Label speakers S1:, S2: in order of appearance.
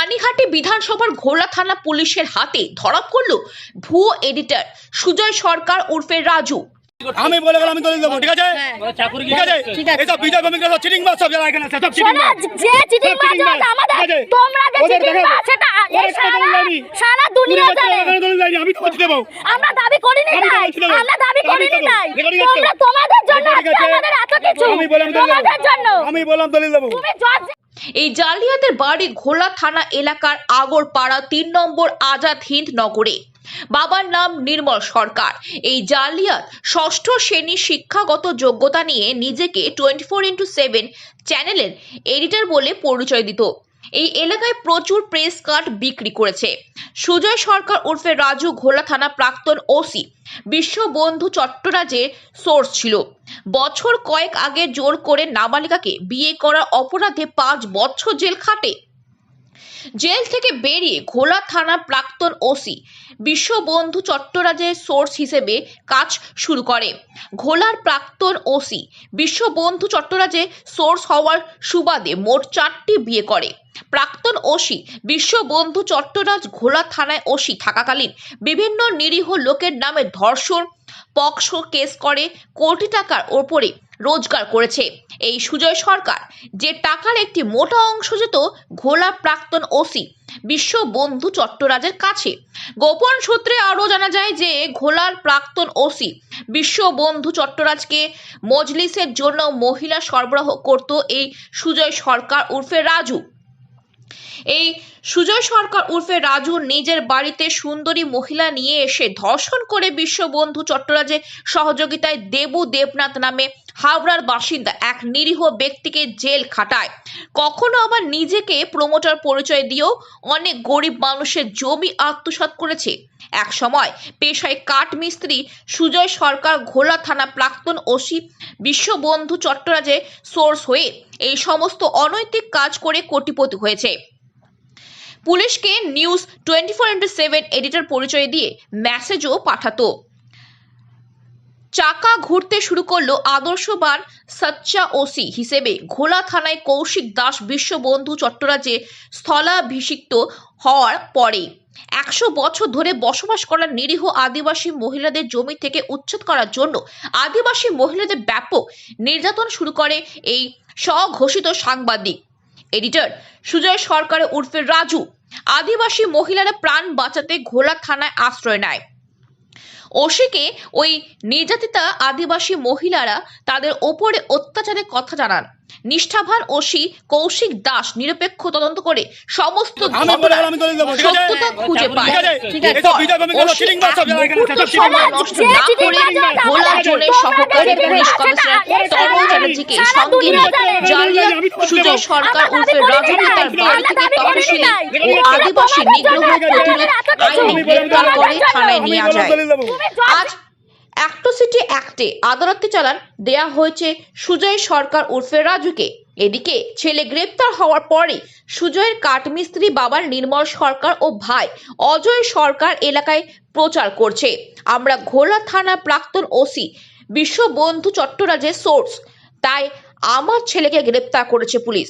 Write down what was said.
S1: পানিহাটি বিধানসভার ঘোলা থানা পুলিশের হাতে ধরা পড়ল ভুয়ো এডিটর সুজয় সরকার উর্ফে রাজু।
S2: আমি বলে গেলাম আমি দলিল দেবো ঠিক আছে? ঠিক আছে?
S3: ঠিক আছে।
S2: এইসব বিজয় ভূমিকা সব চিটিং বাস সব যারা এখানে আছে সব চিটিং
S3: শোনো, যে চিটিং বাজ হচ্ছে আমাদের তোমরা যে চিটিং বাজ সেটা এই সারা সারা দুনিয়া জানে।
S2: আমি তো দেবো।
S3: আমরা দাবি করিনি
S2: আমি তো
S3: তাই। আমরা দাবি
S2: করি
S3: করিনি
S2: দেবো।
S3: তাই। তোমরা তোমাদের জন্য
S2: আছে।
S3: আমাদের এত কিছু।
S2: আমি বললাম দলিল দেবো। আমি বললাম দলিল দেবো।
S3: তুমি জজ
S1: এই জালিয়াতের বাড়ি ঘোলা থানা এলাকার আগরপাড়া তিন নম্বর আজাদ হিন্দ নগরে। বাবার নাম নির্মল সরকার। এই জালিয়াত ষষ্ঠ শ্রেণি শিক্ষাগত যোগ্যতা নিয়ে নিজেকে টোয়েন্টি ফোর ইন্টু সেভেন চ্যানেলের এডিটর বলে পরিচয় দিত। এই এলাকায় প্রচুর প্রেস কার্ড বিক্রি করেছে। সুজয় সরকার ওরফে রাজু ঘোলা থানা প্রাক্তন ওসি বিশ্ববন্ধু চট্টরাজের সোর্স ছিল। বছর কয়েক আগে জোর করে নাবালিকাকে বিয়ে করার অপরাধে পাঁচ বছর জেল খাটে। জেল থেকে বেরিয়ে ঘোলা থানা প্রাক্তন ওসি বিশ্ববন্ধু চট্টরাজের সোর্স হিসেবে কাজ শুরু করে। ঘোলার প্রাক্তন ওসি বিশ্ববন্ধু চট্টরাজে সোর্স হওয়ার সুবাদে মোট চারটি বিয়ে করে। প্রাক্তন ওসি বিশ্ববন্ধু চট্টরাজ ঘোলা থানায় ওসি থাকাকালীন বিভিন্ন নিরীহ লোকের নামে ধর্ষণ পক্সো কেস করে কোটি টাকার ওপরে রোজগার করেছে। এই সুজয় সরকার যে টাকার একটি মোটা অংশ যেত ঘোলা প্রাক্তন ওসি বিশ্ববন্ধু চট্টরাজের কাছে। গোপন সূত্রে আরও জানা যায় যে ঘোলার প্রাক্তন ওসি বিশ্ববন্ধু চট্টরাজকে মজলিসের জন্য মহিলা সরবরাহ করত এই সুজয় সরকার উর্ফে রাজু। এই সুজয় সরকার উর্ফে রাজু নিজের বাড়িতে সুন্দরী মহিলা নিয়ে এসে ধর্ষণ করে বিশ্ববন্ধু চট্টরাজে সহযোগিতায় দেবু দেবনাথ নামে হাওড়ার বাসিন্দা এক নিরীহ ব্যক্তিকে জেল খাটায়। কখনো আবার নিজেকে প্রমোটার পরিচয় দিয়েও অনেক গরিব মানুষের জমি আত্মসাৎ করেছে। এক সময় পেশায় কাঠ মিস্ত্রি সুজয় সরকার ঘোলা থানা প্রাক্তন ওসি বিশ্ববন্ধু চট্টরাজে সোর্স হয়ে এই সমস্ত অনৈতিক কাজ করে কোটিপতি হয়েছে। পুলিশকে news twenty four into seven editor পরিচয় দিয়ে মেসেজও পাঠাতো। চাকা ঘুরতে শুরু করল আদর্শবান সচ্চা ওসি হিসেবে। ঘোলা থানায় কৌশিক দাস বিশ্ববন্ধু চট্টরাজে স্থলাভিষিক্ত হওয়ার পরে একশো বছর ধরে বসবাস করা নিরীহ আদিবাসী মহিলাদের জমি থেকে উচ্ছেদ করার জন্য আদিবাসী মহিলাদের ব্যাপক নির্যাতন শুরু করে এই স্বঘোষিত সাংবাদিক। এডিটর সুজয় সরকারের উর্ফে রাজু। আদিবাসী মহিলারা প্রাণ বাঁচাতে ঘোলা থানায় আশ্রয় নেয়। ওশিকে ওই নির্যাতিতা আদিবাসী মহিলারা তাদের ওপরে অত্যাচারের কথা জানান। নিষ্ঠাবান ওসি কৌশিক দাস নিরপেক্ষ তদন্ত করে সমস্ত সত্যতা খুঁজে পায় সময় নষ্ট না করে ভোলা জোনের সহকারী পুলিশ কমিশনার তরুণ চ্যাটার্জিকে সঙ্গে নিয়ে জালিয়াত সুজয় সরকার উর্ফে তার বাড়ি থেকে ও আদিবাসী নিগ্রহ প্রতিরোধ আইনে গ্রেপ্তার করে থানায় নিয়ে যায় আজ অ্যাক্টোসিটি অ্যাক্টে আদালতে চালান দেয়া হয়েছে সুজয় সরকার উর্ফে রাজুকে। এদিকে ছেলে গ্রেপ্তার হওয়ার পরে সুজয়ের কাঠমিস্ত্রি বাবার নির্মল সরকার ও ভাই অজয় সরকার এলাকায় প্রচার করছে। আমরা ঘোলা থানা প্রাক্তন ওসি বিশ্ববন্ধু চট্টরাজের সোর্স। তাই আমার ছেলেকে গ্রেপ্তার করেছে পুলিশ।